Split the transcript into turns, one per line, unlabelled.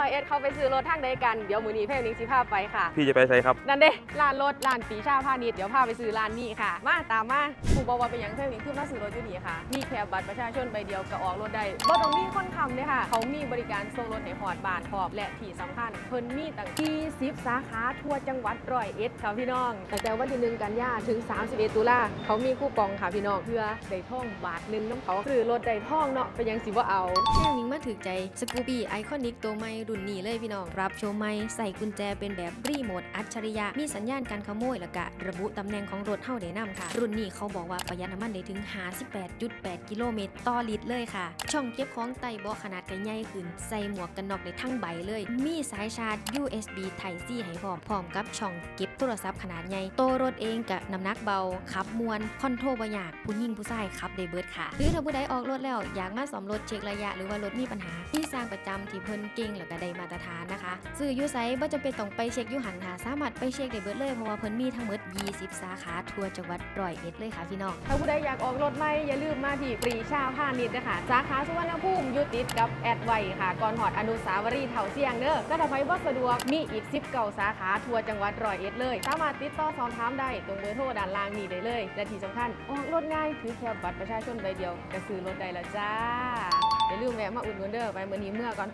ร้อยเอ็ดเขาไปซื้อรถทางใดกัน เดี๋ยวมือนี้แพงนิ้งสิพาไปค่ะ
พี่จะไปใส่ครับ
นั่นเด้ร้านรถร้านปีชาพาณิชย์เดี๋ยวพาไปซื้อร้านนี้ค่ะ มาตามมาผู้บอกว่าเป็นหยังแพงนิ้งขึ้นมาซื้อรถอยู่นี่ค่ะ มีแค่บัตรประชาชนใบเดียวก็ออกรถได้บ่ต้องมีคนค้ำเลยค่ะ เขามีบริการส่งรถให้ฮอดบ้านพร้อมและที่สำคัญเพิ่นมีตั้ง20สาขาทั่วจังหวัดร้อยเอ็ดค่ะพี่น้องตั้งแต่วันที่1กันยาถึง 31 ตุลาเขามีคูปองค่ะพี่น้องเพื่อได้ท่องบาทหนึงน้ำเขาซื้อรถได้ท่องเนาะเป็นหยังสิบ่เอา
แค่มิงมาถือใจสกูบี้ไอคอนิกตัวใหม่รุ่นนี้เลยพี่น้อง รับชมใหม่ใส่กุญแจเป็นแบบรีโมทอัจฉริยะ มีสัญญาณการขโมยและกะระบุตำแหน่งของรถเท่าเดนํค่ะ รุ่นนี้เขาบอกว่าประหยัดน้ำมันได้ถึง 58.8 กิโลเมตรต่อลิตรเลยค่ะ ช่องเก็บของไต่เบาะขนาดใหญ่ขึ้น ใส่หมวกกันน็อกได้ทั้งใบเลย มีสายชาร์จ USB Type C ให้พร้อมพร้อมกับช่องเก็บโทรศัพท์ขนาดใหญ่โตรถเองกะน้ำหนักเบาขับมวนคอนโทรบ่ยากผู้หญิงผู้ชายขับได้เบิดค่ะ หรือถ้าผู้ใดออกรถแล้วอยากมาสอมรถเช็คระยะ หรือว่ารถมีปัญหาที่สร้างประจำที่เพิ่นเก่งแล้วก็ได้มาตรฐานนะคะ ซื้อยูไซบ่จำเป็นต้องไปเช็คยูหันค่ะสามารถไปเช็คได้เบิดเลยเพราะว่าเพิ่นมีทั้งหมด 20 สาขาทั่วจังหวัดร้อยเอ็ดเลยค่ะพี่น้อง
ถ้าผู้ใดอยากออกรถใหม่อย่าลืมมาที่ปรีชาพาณิชย์นะคะสาขาสุวรรณภูมิยุติดกับแอดไวค่ะก่อนหอดอนุสาวรีย์เถาเสียงเด้อถ้าถ้าไปบ่สะดวกมีอีก10เก่าสาขาทั่วจังหวัดร้อยเอ็ดเลย สามารถติดต่อสอบถามได้ตรงเบอร์โทรด้านล่างนี้ได้เลยและที่สำคัญออกรถง่ายถือแค่บัตรประชาชนใบเดียวก็ซื้อรถได้แล้วจ้าอย่าลืมแวะมาอุดหนุนเด้อไปมื้อนี้เมื่อก่อน